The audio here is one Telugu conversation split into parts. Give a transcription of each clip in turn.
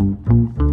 Música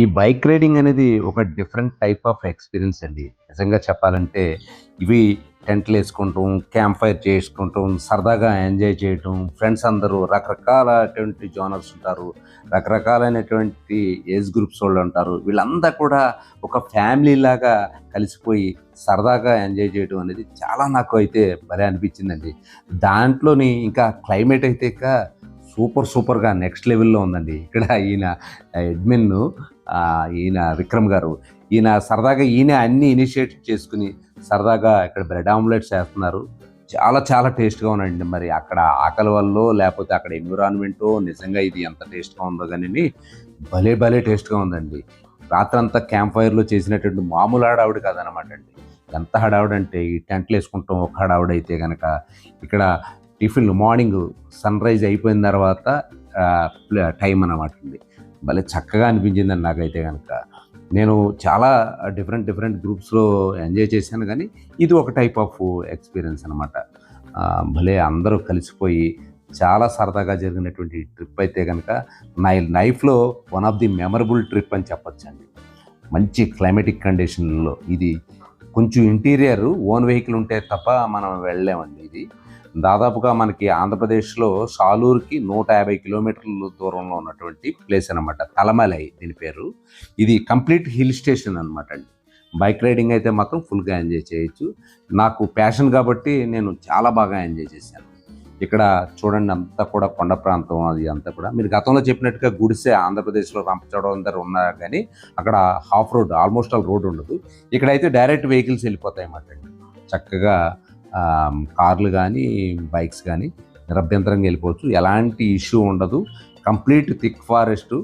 ఈ బైక్ రైడింగ్ అనేది ఒక డిఫరెంట్ టైప్ ఆఫ్ ఎక్స్పీరియన్స్ అండి. నిజంగా చెప్పాలంటే ఇవి టెంట్లు వేసుకుంటాం క్యాంప్ ఫైర్ చేసుకుంటాం, సరదాగా ఎంజాయ్ చేయటం, ఫ్రెండ్స్ అందరూ రకరకాలటువంటి జోనర్స్ ఉంటారు. రకరకాలైనటువంటి ఏజ్ గ్రూప్స్ వాళ్ళు ఉంటారు. వీళ్ళంతా కూడా ఒక ఫ్యామిలీ లాగా కలిసిపోయి సరదాగా ఎంజాయ్ చేయడం అనేది చాలా నాకు అయితే భలే అనిపించిందండి. దాంట్లోని ఇంకా క్లైమేట్ అయితే ఇంకా సూపర్ సూపర్‌గా నెక్స్ట్ లెవెల్‌లో ఉందండి. ఇక్కడ ఈయన అడ్మిన్ ఈయన విక్రమ్ గారు. ఈయన సరదాగా ఈయన అన్ని ఇనిషియేట్ చేసుకొని సరదాగా ఇక్కడ బ్రెడ్ ఆమ్లెట్స్ చేస్తున్నారు చాలా చాలా టేస్ట్‌గా ఉన్నాయండి. మరి అక్కడ ఆకలి వల్ల లేకపోతే అక్కడ ఎన్విరాన్మెంటో నిజంగా ఇది ఎంత టేస్ట్‌గా ఉందో కానీ భలే భలే టేస్ట్‌గా ఉందండి. రాత్రంతా క్యాంప్ ఫైర్‌లో చేసినటువంటి మామూలు హడావిడి కాదనమాట అండి. ఎంత హడావిడంటే ఈ టెంట్లు వేసుకుంటాం ఒక హడావిడ అయితే కనుక ఇక్కడ టిఫిన్‌లు మార్నింగ్ సన్‌రైజ్ అయిపోయిన తర్వాత టైం అనమాట అండి. భలే చక్కగా అనిపించిందండి నాకైతే కనుక నేను చాలా డిఫరెంట్ డిఫరెంట్ గ్రూప్స్‌లో ఎంజాయ్ చేశాను కానీ ఇది ఒక టైప్ ఆఫ్ ఎక్స్‌పీరియన్స్ అనమాట. భలే అందరూ కలిసిపోయి చాలా సరదాగా జరిగినటువంటి ట్రిప్ అయితే కనుక నా లైఫ్‌లో one of the memorable trip అని చెప్పొచ్చండి. మంచి క్లైమేటిక్ కండిషన్‌లో ఇది కొంచెం ఇంటీరియర్ ఓన్ వెహికల్ ఉంటే తప్ప మనం వెళ్ళలేమండి ఇది. దాదాపుగా మనకి ఆంధ్రప్రదేశ్‌లో సాలూరుకి 150 కిలోమీటర్ల దూరంలో ఉన్నటువంటి ప్లేస్ అనమాట. తలమలై దీని పేరు. ఇది కంప్లీట్ హిల్ స్టేషన్ అనమాట అండి. బైక్ రైడింగ్ అయితే మాత్రం ఫుల్‌గా ఎంజాయ్ చేయొచ్చు. నాకు ప్యాషన్ కాబట్టి నేను చాలా బాగా ఎంజాయ్ చేశాను. ఇక్కడ చూడండి అంతా కూడా కొండ ప్రాంతం అది అంతా కూడా. మీరు గతంలో చెప్పినట్టుగా గుడిసే ఆంధ్రప్రదేశ్‌లో రంపచోడవరం దగ్గర ఉన్నా కానీ అక్కడ half road almost all road ఉండదు. ఇక్కడైతే డైరెక్ట్ వెహికల్స్ వెళ్ళిపోతాయన్నమాట అండి. చక్కగా కార్లు కానీ బైక్స్ కానీ నిరభ్యంతరంగా వెళ్ళిపోవచ్చు. ఎలాంటి ఇష్యూ ఉండదు. కంప్లీట్ థిక్ ఫారెస్ట్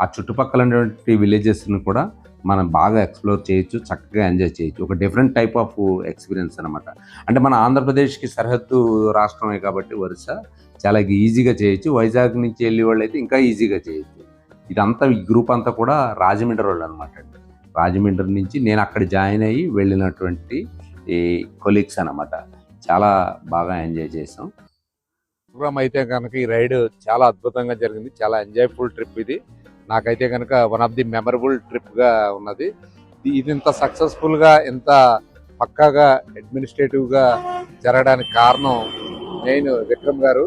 ఆ చుట్టుపక్కల ఉన్నటువంటి విలేజెస్‌ని కూడా మనం బాగా ఎక్స్‌ప్లోర్ చేయొచ్చు. చక్కగా ఎంజాయ్ చేయొచ్చు. ఒక డిఫరెంట్ టైప్ ఆఫ్ ఎక్స్‌పీరియన్స్ అనమాట. అంటే మన ఆంధ్రప్రదేశ్‌కి సరిహద్దు రాష్ట్రమే కాబట్టి ఒరిస్సా చాలా ఈజీగా చేయొచ్చు. వైజాగ్ నుంచి వెళ్ళే వాళ్ళైతే ఇంకా ఈజీగా చేయొచ్చు. ఇదంతా ఈ గ్రూప్ అంతా కూడా రాజమండ్రి వాళ్ళు అనమాట రాజమండ్రి నుంచి నేను అక్కడ జాయిన్ అయ్యి వెళ్ళినటువంటి ఈ కొలీగ్స్ అనమాట. చాలా బాగా ఎంజాయ్ చేసాం. ప్రోగ్రామ్ అయితే కనుక ఈ రైడ్ చాలా అద్భుతంగా జరిగింది. చాలా ఎంజాయ్‌ఫుల్ ట్రిప్ ఇది. నాకైతే కనుక వన్ ఆఫ్ ది మెమరబుల్ ట్రిప్‌గా ఉన్నది. ఇది ఇంత సక్సెస్‌ఫుల్‌గా ఇంత పక్కాగా అడ్మినిస్ట్రేటివ్‌గా జరగడానికి కారణం నేను విక్రమ్ గారు.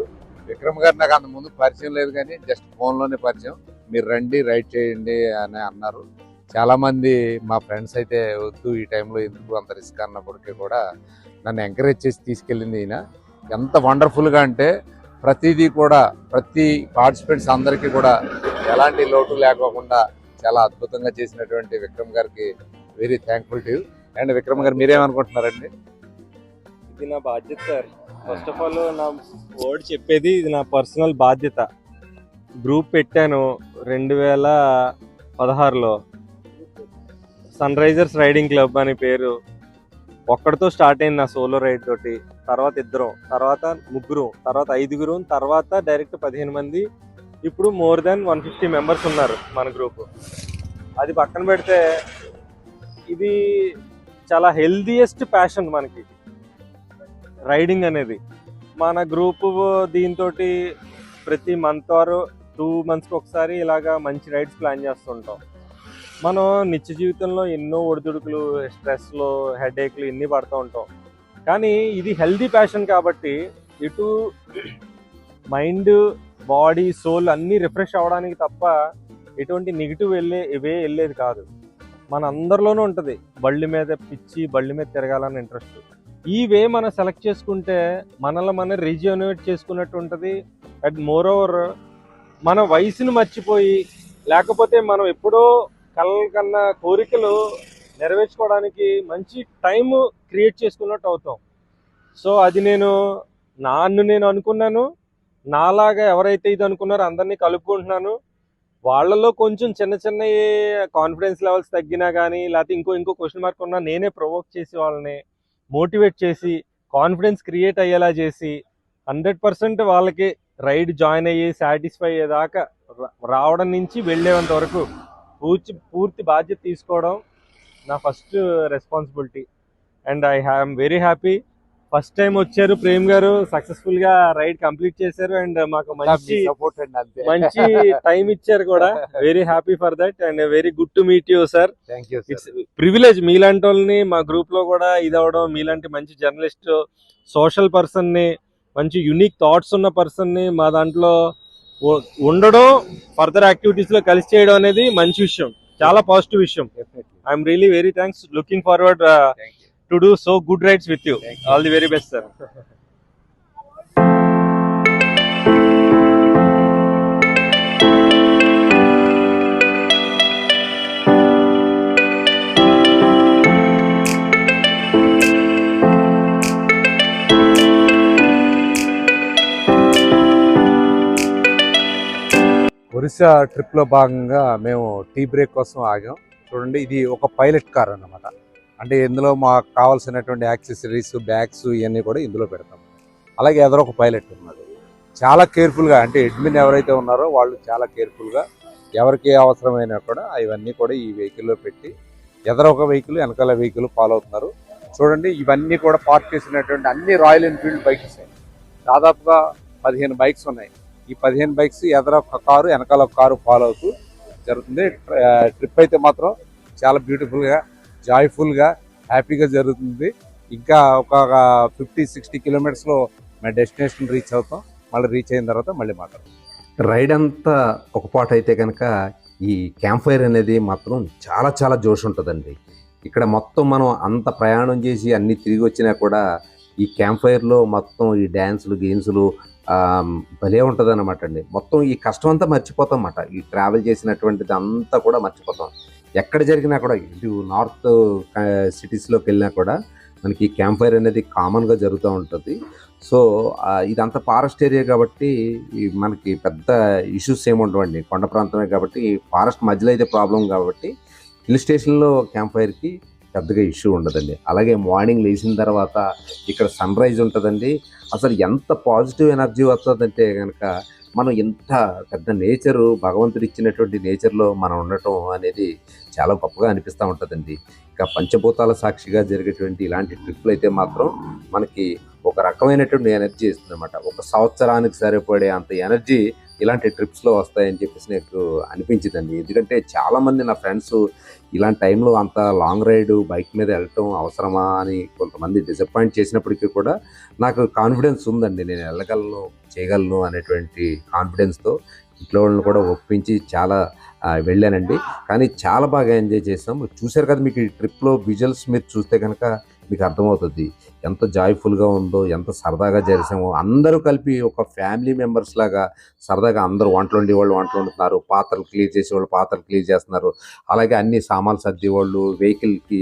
విక్రమ్ గారు నాకు అంత ముందు పరిచయం లేదు కానీ జస్ట్ ఫోన్‌లోనే పరిచయం. మీరు రండి రైడ్ చేయండి అని అన్నారు. చాలామంది మా ఫ్రెండ్స్ అయితే వద్దు ఈ టైంలో ఎందుకు అంత రిస్క్ అన్నప్పటికీ కూడా నన్ను ఎంకరేజ్ చేసి తీసుకెళ్ళింది ఈయన. ఎంత వండర్‌ఫుల్‌గా అంటే ప్రతిదీ కూడా ప్రతి పార్టిసిపెంట్స్ అందరికీ కూడా ఎలాంటి లోటు లేకోకుండా చాలా అద్భుతంగా చేసినటువంటి విక్రమ్ గారికి very thankful to and Vikram garu మీరేమనుకుంటున్నారండి? ఇది నా బాధ్యత సార్ ఫస్ట్ ఆఫ్ ఆల్ నా వర్డ్ చెప్పేది ఇది నా పర్సనల్ బాధ్యత గ్రూప్ పెట్టాను రెండు వేల పదహారులో సన్ రైజర్స్ రైడింగ్ క్లబ్ అని పేరు. ఒక్కడితో స్టార్ట్ అయింది నా సోలో రైడ్ తోటి. తర్వాత ఇద్దరం తర్వాత ముగ్గురు తర్వాత ఐదుగురు తర్వాత డైరెక్ట్ పదిహేను మంది. ఇప్పుడు more than one fifty members ఉన్నారు మన గ్రూప్. అది పక్కన పెడితే ఇది చాలా హెల్దీయెస్ట్ ప్యాషన్ మనకి. రైడింగ్ అనేది. మన గ్రూప్ దీంతో ప్రతి మంత్ ఆర్ టూ మంత్స్కి ఒకసారి ఇలాగా మంచి రైడ్స్ ప్లాన్ చేస్తుంటాం. మనం నిత్య జీవితంలో ఎన్నో ఒడిదుడుకులు స్ట్రెస్లు హెడేక్లు ఇన్ని పడుతూ ఉంటాం. కానీ ఇది హెల్దీ ప్యాషన్ కాబట్టి ఇటు మైండ్ బాడీ సోల్ అన్నీ రిఫ్రెష్ అవ్వడానికి తప్ప ఎటువంటి నెగిటివ్ వెళ్ళే ఇవే వెళ్ళేది కాదు. మన అందరిలోనూ ఉంటుంది. బళ్ళి మీద పిచ్చి బళ్ళి మీద తిరగాలని ఇంట్రెస్ట్. ఈ వే మనం సెలెక్ట్ చేసుకుంటే మనల్ని మనం రిజ్యూనివేట్ చేసుకున్నట్టు ఉంటుంది. అండ్ మోర్ ఓవర్ మన వయసును మర్చిపోయి లేకపోతే మనం ఎప్పుడో కళ్ళ కన్నా కోరికలు నెరవేర్చుకోవడానికి మంచి టైం క్రియేట్ చేసుకున్నట్టు అవుతాం. సో అది నేను నాన్ను నేను అనుకున్నాను. నాలాగా ఎవరైతే ఇది అనుకున్నారో అందరినీ కలుపుకుంటున్నాను. వాళ్ళలో కొంచెం చిన్న చిన్న కాన్ఫిడెన్స్ లెవెల్స్ తగ్గినా కానీ లేకపోతే ఇంకో ఇంకో క్వశ్చన్ మార్క్ ఉన్నా నేనే ప్రొవోక్ చేసి వాళ్ళని మోటివేట్ చేసి కాన్ఫిడెన్స్ క్రియేట్ అయ్యేలా చేసి హండ్రెడ్ పర్సెంట్ వాళ్ళకి రైడ్ జాయిన్ అయ్యి సాటిస్ఫై అయ్యేదాకా రా- రావడం నుంచి వెళ్ళేంత వరకు పూర్తి పూర్తి బాధ్యత తీసుకోవడం నా first responsibility. And I am very happy. First time వచ్చారు ప్రేమ్ గారు. సక్సెస్ఫుల్గా రైడ్ కంప్లీట్ చేశారు అండ్ మాకు మంచి సపోర్ట్ అండి మంచి టైం ఇచ్చారు కూడా. Very happy for that and very good to meet you sir. It's privilege మీలాంటి వాళ్ళని మా గ్రూప్లో కూడా ఇది అవడం మీలాంటి మంచి జర్నలిస్ట్ సోషల్ పర్సన్ని మంచి యునిక్ థాట్స్ ఉన్న పర్సన్ని మా దాంట్లో ఉండడం ఫర్దర్ యాక్టివిటీస్లో కలిసి చేయడం అనేది మంచి విషయం. చాలా పాజిటివ్ విషయం. I'm really very thanks looking forward to do so good rides with you all the very best sir Orissa ట్రిప్లో భాగంగా మేము టీ బ్రేక్ కోసం ఆగాం. చూడండి ఇది ఒక పైలట్ కార్ అన్నమాట. అంటే ఇందులో మాకు కావాల్సినటువంటి యాక్సెసరీస్ బ్యాగ్స్ ఇవన్నీ కూడా ఇందులో పెడతాం. అలాగే ఎదరొక ఒక పైలట్ ఉన్నది. చాలా కేర్ఫుల్గా అంటే అడ్మిన్ ఎవరైతే ఉన్నారో వాళ్ళు చాలా కేర్ఫుల్గా ఎవరికి అవసరమైనా కూడా ఇవన్నీ కూడా ఈ వెహికల్లో పెట్టి ఎదర ఒక వెహికల్ వెనకాల వెహికల్ ఫాలో అవుతున్నారు. చూడండి ఇవన్నీ కూడా పార్క్ చేసినటువంటి అన్ని రాయల్ ఎన్ఫీల్డ్ బైక్స్. దాదాపుగా పదిహేను బైక్స్ ఉన్నాయి. ఈ పదిహేను బైక్స్ ఎదర ఒక కారు వెనకాల ఒక కారు ఫాలో అవుతూ జరుగుతుంది. ట్రిప్ అయితే మాత్రం చాలా బ్యూటిఫుల్గా జాయ్ఫుల్గా హ్యాపీగా జరుగుతుంది. ఇంకా ఒక ఫిఫ్టీ సిక్స్టీ కిలోమీటర్స్లో మా డెస్టినేషన్ రీచ్ అవుతాం. మళ్ళీ రీచ్ అయిన తర్వాత మళ్ళీ మాట్లాడతాం. రైడ్ అంతా ఒక పాట అయితే కనుక ఈ క్యాంప్ ఫైర్ అనేది మాత్రం చాలా చాలా జోష్ ఉంటుందండి. ఇక్కడ మొత్తం మనం అంత ప్రయాణం చేసి అన్ని తిరిగి వచ్చినా కూడా ఈ క్యాంప్ ఫైర్లో మొత్తం ఈ డ్యాన్సులు గేమ్స్లు భలే ఉంటుంది అనమాట అండి. మొత్తం ఈ కష్టం అంతా మర్చిపోతాం అన్నమాట. ఈ ట్రావెల్ చేసినటువంటిది అంతా కూడా మర్చిపోతాం. ఎక్కడ జరిగినా కూడా ఇటు నార్త్ సిటీస్లోకి వెళ్ళినా కూడా మనకి ఈ క్యాంప్ ఫైర్ అనేది కామన్గా జరుగుతూ ఉంటుంది. సో ఇదంతా ఫారెస్ట్ ఏరియా కాబట్టి ఈ మనకి పెద్ద ఇష్యూస్ ఏముండవండి కొండ ప్రాంతమే కాబట్టి ఫారెస్ట్ మధ్యలో అయితే ప్రాబ్లం కాబట్టి హిల్ స్టేషన్లో క్యాంప్ ఫైర్కి పెద్దగా ఇష్యూ ఉండదండి. అలాగే మార్నింగ్ లేచిన తర్వాత ఇక్కడ సన్ రైజ్ ఉంటుందండి. అసలు ఎంత పాజిటివ్ ఎనర్జీ వస్తుందంటే కనుక మనం ఇంత పెద్ద నేచరు భగవంతుడు ఇచ్చినటువంటి నేచర్లో మనం ఉండటం అనేది చాలా గొప్పగా అనిపిస్తూ ఉంటుందండి. ఇంకా పంచభూతాల సాక్షిగా జరిగేటువంటి ఇలాంటి ట్రిప్లు అయితే మాత్రం మనకి ఒక రకమైనటువంటి ఎనర్జీ ఇస్తుంది అనమాట ఒక సంవత్సరానికి సరిపడే అంత ఎనర్జీ ఇలాంటి ట్రిప్స్లో వస్తాయని చెప్పేసి నాకు అనిపించిందండి. ఎందుకంటే చాలామంది నా ఫ్రెండ్స్ ఇలాంటి టైంలో అంత లాంగ్ రైడ్ బైక్ మీద వెళ్ళటం అవసరమా అని కొంతమంది డిసప్పాయింట్ చేసినప్పటికీ కూడా నాకు కాన్ఫిడెన్స్ ఉందండి. నేను వెళ్ళగలను చేయగలను అనేటువంటి కాన్ఫిడెన్స్తో ఇంట్లో వాళ్ళని కూడా ఒప్పించి చాలా వెళ్ళానండి. కానీ చాలా బాగా ఎంజాయ్ చేసాం చూశారు కదా మీకు ఈ ట్రిప్లో విజువల్స్ మీరు చూస్తే కనుక మీకు అర్థమవుతుంది. ఎంత జాయ్ఫుల్గా ఉందో ఎంత సరదాగా జరిసామో అందరూ కలిపి ఒక ఫ్యామిలీ మెంబర్స్ లాగా సరదాగా అందరూ వంటలు వండే వాళ్ళు వంటలు వండుతున్నారు. పాత్రలు క్లీన్ చేసే వాళ్ళు పాత్రలు క్లీన్ చేస్తున్నారు. అలాగే అన్ని సామాన్లు సర్దేవాళ్ళు వెహికల్కి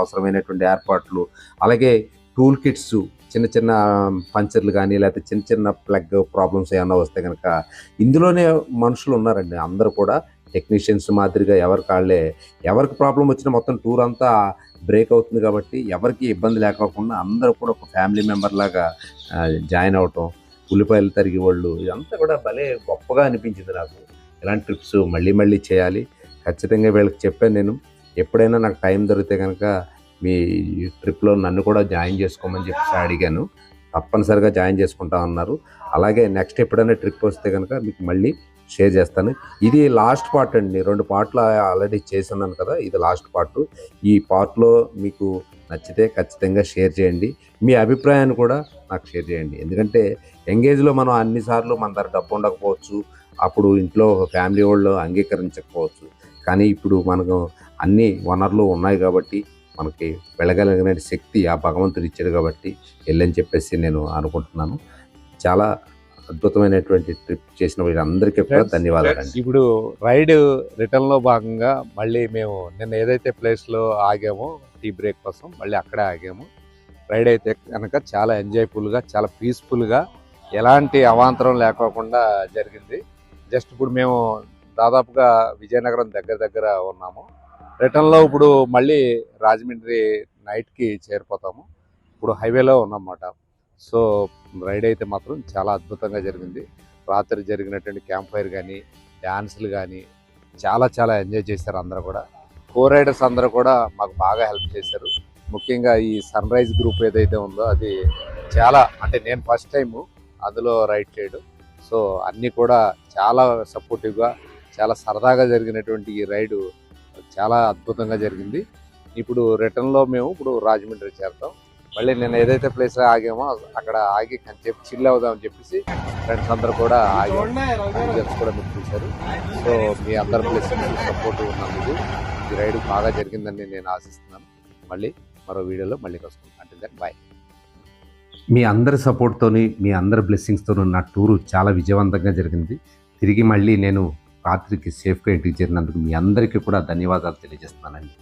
అవసరమైనటువంటి ఏర్పాట్లు అలాగే టూల్ కిట్స్ చిన్న చిన్న పంచర్లు కానీ లేకపోతే చిన్న చిన్న ప్లగ్ ప్రాబ్లమ్స్ ఏమైనా వస్తే కనుక ఇందులోనే మనుషులు ఉన్నారండి. అందరూ కూడా టెక్నీషియన్స్ మాదిరిగా ఎవరికి కాళ్ళే ఎవరికి ప్రాబ్లం వచ్చినా మొత్తం టూర్ అంతా బ్రేక్ అవుతుంది కాబట్టి ఎవరికి ఇబ్బంది లేకోకుండా అందరూ కూడా ఒక ఫ్యామిలీ మెంబర్ లాగా జాయిన్ అవటం ఉల్లిపాయలు తరిగి వాళ్ళు ఇదంతా కూడా భలే గొప్పగా అనిపించింది నాకు. ఇలాంటి ట్రిప్స్ మళ్ళీ మళ్ళీ చేయాలి. ఖచ్చితంగా వీళ్ళకి చెప్పాను నేను. ఎప్పుడైనా నాకు టైం దొరికితే కనుక మీ ట్రిప్లో నన్ను కూడా జాయిన్ చేసుకోమని చెప్పేసి అడిగాను. తప్పనిసరిగా జాయిన్ చేసుకుంటా ఉన్నారు అలాగే నెక్స్ట్ ఎప్పుడైనా ట్రిప్ వస్తే కనుక మీకు మళ్ళీ షేర్ చేస్తాను. ఇది లాస్ట్ పార్ట్ అండి. రెండు పార్ట్లు ఆల్రెడీ చేస్తున్నాను కదా ఇది లాస్ట్ పార్ట్ ఈ పార్ట్లో మీకు నచ్చితే ఖచ్చితంగా షేర్ చేయండి. మీ అభిప్రాయాన్ని కూడా నాకు షేర్ చేయండి. ఎందుకంటే ఎంగేజ్లో మనం అన్నిసార్లు మన దగ్గర డబ్బు ఉండకపోవచ్చు. అప్పుడు ఇంట్లో ఫ్యామిలీ వాళ్ళు అంగీకరించకపోవచ్చు. కానీ ఇప్పుడు మనకు అన్ని వనరులు ఉన్నాయి కాబట్టి మనకి వెళ్ళగలిగిన శక్తి ఆ భగవంతుడు ఇచ్చాడు కాబట్టి వెళ్ళని చెప్పేసి నేను అనుకుంటున్నాను. చాలా అద్భుతమైనటువంటి ట్రిప్ చేసిన వీళ్ళందరికీ కూడా ధన్యవాదాలండి. ఇప్పుడు రైడ్ రిటర్న్లో భాగంగా మళ్ళీ మేము నిన్న ఏదైతే ప్లేస్లో ఆగామో టీ బ్రేక్ కోసం మళ్ళీ అక్కడే ఆగాము. రైడ్ అయితే కనుక చాలా ఎంజాయ్ఫుల్గా చాలా పీస్ఫుల్గా ఎలాంటి అవాంతరం లేకోకుండా జరిగింది. జస్ట్ ఇప్పుడు మేము దాదాపుగా విజయనగరం దగ్గర దగ్గర ఉన్నాము. రిటర్న్లో ఇప్పుడు మళ్ళీ రాజమండ్రి నైట్కి చేరిపోతాము. ఇప్పుడు హైవేలో ఉన్నమాట సో రైడ్ అయితే మాత్రం చాలా అద్భుతంగా జరిగింది. రాత్రి జరిగినటువంటి క్యాంప్ ఫైర్ కానీ డ్యాన్సులు కానీ చాలా చాలా ఎంజాయ్ చేశారు అందరూ కూడా. కో రైడర్స్ అందరూ కూడా మాకు బాగా హెల్ప్ చేశారు. ముఖ్యంగా ఈ సన్ రైజ్ గ్రూప్ ఏదైతే ఉందో అది చాలా అంటే నేను ఫస్ట్ టైం అందులో రైడ్ చేయడం. సో అన్నీ కూడా చాలా సపోర్టివ్గా చాలా సరదాగా జరిగినటువంటి ఈ రైడు చాలా అద్భుతంగా జరిగింది. ఇప్పుడు రిటర్న్లో మేము ఇప్పుడు రాజమండ్రి చేరుతాం. మళ్ళీ నేను ఏదైతే ప్లేస్ ఆగామో అక్కడ ఆగి చెప్పి చిల్ అవుదామని చెప్పేసి ఫ్రెండ్స్ అందరు కూడా ఆగి మ్యానేజర్స్ కూడా మీరు చూశారు. సో మీ అందరి ప్లేస్ సపోర్ట్ ఉన్నందుకు ఈ రైడ్ బాగా జరిగిందని నేను ఆశిస్తున్నాను. మళ్ళీ మరో వీడియోలో మళ్ళీ కలుసుకుంటాను అంటే దెన్ బాయ్ మీ అందరి సపోర్ట్తోని మీ అందరి బ్లెస్సింగ్స్తోని నా టూరు చాలా విజయవంతంగా జరిగింది. తిరిగి మళ్ళీ నేను రాత్రికి సేఫ్గా ఇంటికి చేరినందుకు మీ అందరికీ కూడా ధన్యవాదాలు తెలియజేస్తున్నానండి.